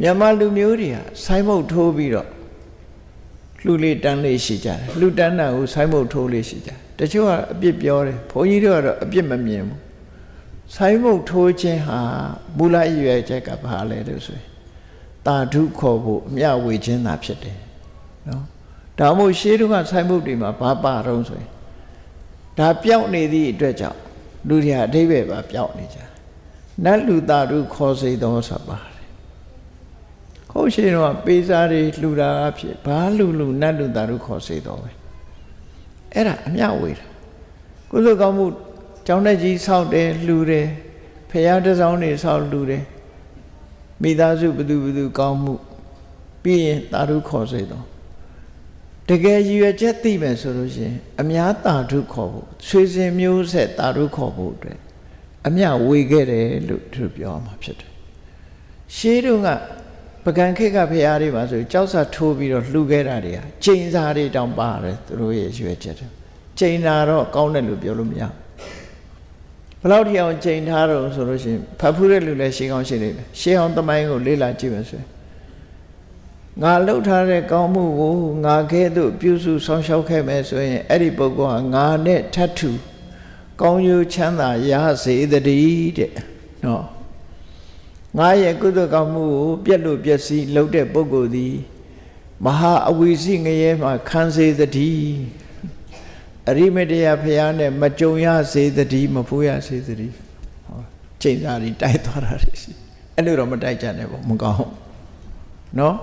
မြန်မာလူမျိုးတွေကဆိုင်းမုတ်ထိုးပြီးတော့လှူလေးတန်းလေးရှိကြတယ်လှူတန်းတာကိုဆိုင်းမုတ်ထိုးလေးရှိကြတယ်တချို့ကအပြစ်ပြောတယ်ဘုန်းကြီးတို့ကတော့အပြစ်မမြင်ဘူးဆိုင်းမုတ်ထိုးခြင်းဟာမူလအရွယ်ချက်ကဘာလဲလို့ဆိုရင်တာဓုခေါ်ဖို့အမျှဝေခြင်းသာဖြစ်တယ်နော်ဒါမှမဟုတ်ရှေးတုန်းကဆိုင်းမုတ်တွေမှာဘာပါတော့ဆိုရင်ဒါပြောက်နေသည့်အတွက်ကြောင့်လူတွေကအဓိပ္ပာယ်ပါပြောက်နေကြတယ်နတ်လူတာဓုခေါ်စေတော်ဆိုပါတယ် ဟုတ်ရှင်တော့ပေးစားတွေလှူတာအဖြစ်ဘာလူလူနတ်လူသားတို့ခေါ်စေတော့ပဲအဲ့ဒါအမျှဝေတာကုသိုလ်ကောင်းမှုကျောင်းတက်ကြီးဆောက်တယ်လှူတယ်ဖရာတစောင်းတွေဆောက်လှူတယ်မိသားစုဘသူဘသူကောင်းမှုပြီးရင်သာဓုခေါ်စေတော့တကယ်ရည်ရွယ်ချက်သိမယ်ဆိုလို့ရှိရင်အများသာဓုခေါ်ဖို့ဆွေစဉ်မျိုးဆက်သာဓုခေါ်ဖို့အတွက်အမျှဝေခဲ့တယ်လို့သူပြောမှာဖြစ်တယ်ရှေးတုန်းက ပကံခေတ်ကဖရာတွေပါဆိုကြောက်စာထိုးပြီးတော့လှူခဲ့တာတွေကချိန်စာတွေတောင်ပါတယ်သူတို့ရဲ့ရွယ်ချက်တွေချိန်တာတော့ကောင်းတယ်လို့ပြောလို့မရဘူးဘယ်လောက်ထိအောင်ချိန်ထားတော့ဆိုလို့ရှိရင်ဖတ်ဖူးတဲ့လူလည်းရှေးကောင်းရှေးနေတယ်ရှေးအောင်သမိုင်းကိုလေ့လာကြည့်မယ်ဆိုရင်ငါလှုပ်ထားတဲ့ကောင်းမှုကိုငါခဲသို့ပြုစုဆောင်ရှောက်ခဲ့မယ်ဆိုရင်အဲ့ဒီပုဂ္ဂိုလ်ဟာငါနဲ့ထပ်ထူကောင်းကျိုးချမ်းသာရစေတည်းတဲ့နော် ငါရဲ့ကုသကောင်းမှုကိုပြက်လို့ပျက်စီးလုပ်တဲ့ပုဂ္ဂိုလ်သည်မဟာအဝိစီငရဲမှာခံစေသတည်းအရိမတယဖျားနဲ့မကြုံရစေသတည်းမဖိုးရစေသတည်းဟောချိန်စာတွေတိုက်သွားတာတွေရှိအဲ့လိုတော့မတိုက်ကြနဲ့ပေါ့မကောင်းဘူးနော်